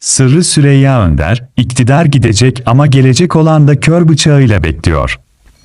Sırrı Süreyya Önder, iktidar gidecek ama gelecek olan da kör bıçağıyla bekliyor.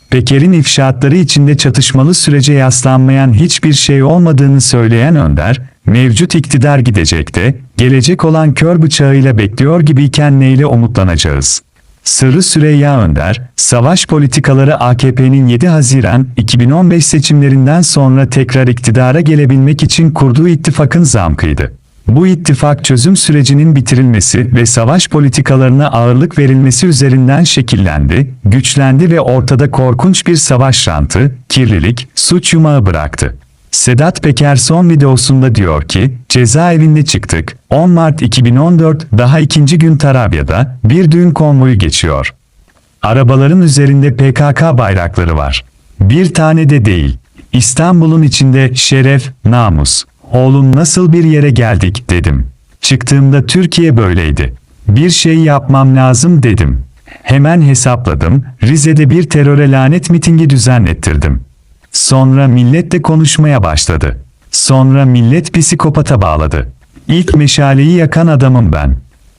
Peker'in ifşaatları içinde çatışmalı sürece yaslanmayan hiçbir şey olmadığını söyleyen Önder, mevcut iktidar gidecekte, gelecek olan kör bıçağıyla bekliyor gibiyken neyle umutlanacağız? Sırrı Süreyya Önder, savaş politikaları AKP'nin 7 Haziran 2015 seçimlerinden sonra tekrar iktidara gelebilmek için kurduğu ittifakın zamkıydı. Bu ittifak çözüm sürecinin bitirilmesi ve savaş politikalarına ağırlık verilmesi üzerinden şekillendi, güçlendi ve ortada korkunç bir savaş rantı, kirlilik, suç yumağı bıraktı. Sedat Peker son videosunda diyor ki, cezaevinde çıktık, 10 Mart 2014 daha ikinci gün Tarabya'da bir düğün konvoyu geçiyor. Arabaların üzerinde PKK bayrakları var. Bir tane de değil. İstanbul'un içinde şeref, namus. Oğlum nasıl bir yere geldik dedim. Çıktığımda Türkiye böyleydi. Bir şey yapmam lazım dedim. Hemen hesapladım, Rize'de bir teröre lanet mitingi düzenlettirdim. Sonra milletle konuşmaya başladı. Sonra millet psikopata bağladı. İlk meşaleyi yakan adamım ben.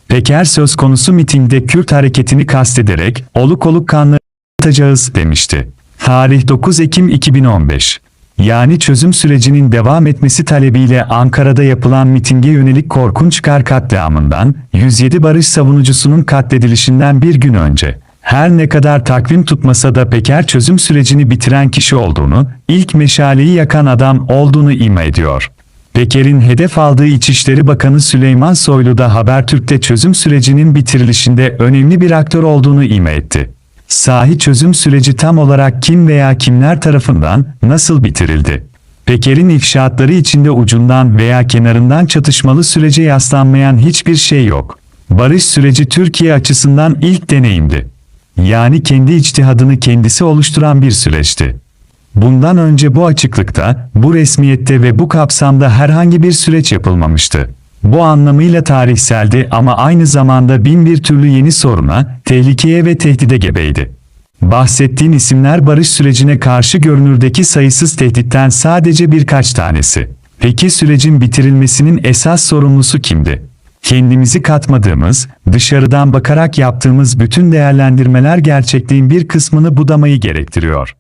Peker söz konusu mitingde Kürt hareketini kastederek oluk oluk kanlı atacağız demişti. Tarih 9 Ekim 2015. Yani çözüm sürecinin devam etmesi talebiyle Ankara'da yapılan mitinge yönelik korkunç kar katliamından, 107 barış savunucusunun katledilişinden bir gün önce. Her ne kadar takvim tutmasa da Peker çözüm sürecini bitiren kişi olduğunu, ilk meşaleyi yakan adam olduğunu ima ediyor. Peker'in hedef aldığı İçişleri Bakanı Süleyman Soylu da Habertürk'te çözüm sürecinin bitirilişinde önemli bir aktör olduğunu ima etti. Sahi çözüm süreci tam olarak kim veya kimler tarafından nasıl bitirildi? Peker'in ifşaatları içinde ucundan veya kenarından çatışmalı sürece yaslanmayan hiçbir şey yok. Barış süreci Türkiye açısından ilk deneyimdi. Yani kendi içtihadını kendisi oluşturan bir süreçti. Bundan önce bu açıklıkta, bu resmiyette ve bu kapsamda herhangi bir süreç yapılmamıştı. Bu anlamıyla tarihseldi ama aynı zamanda bin bir türlü yeni soruna, tehlikeye ve tehdide gebeydi. Bahsettiğin isimler barış sürecine karşı görünürdeki sayısız tehditten sadece birkaç tanesi. Peki sürecin bitirilmesinin esas sorumlusu kimdi? Kendimizi katmadığımız, dışarıdan bakarak yaptığımız bütün değerlendirmeler gerçekliğin bir kısmını budamayı gerektiriyor.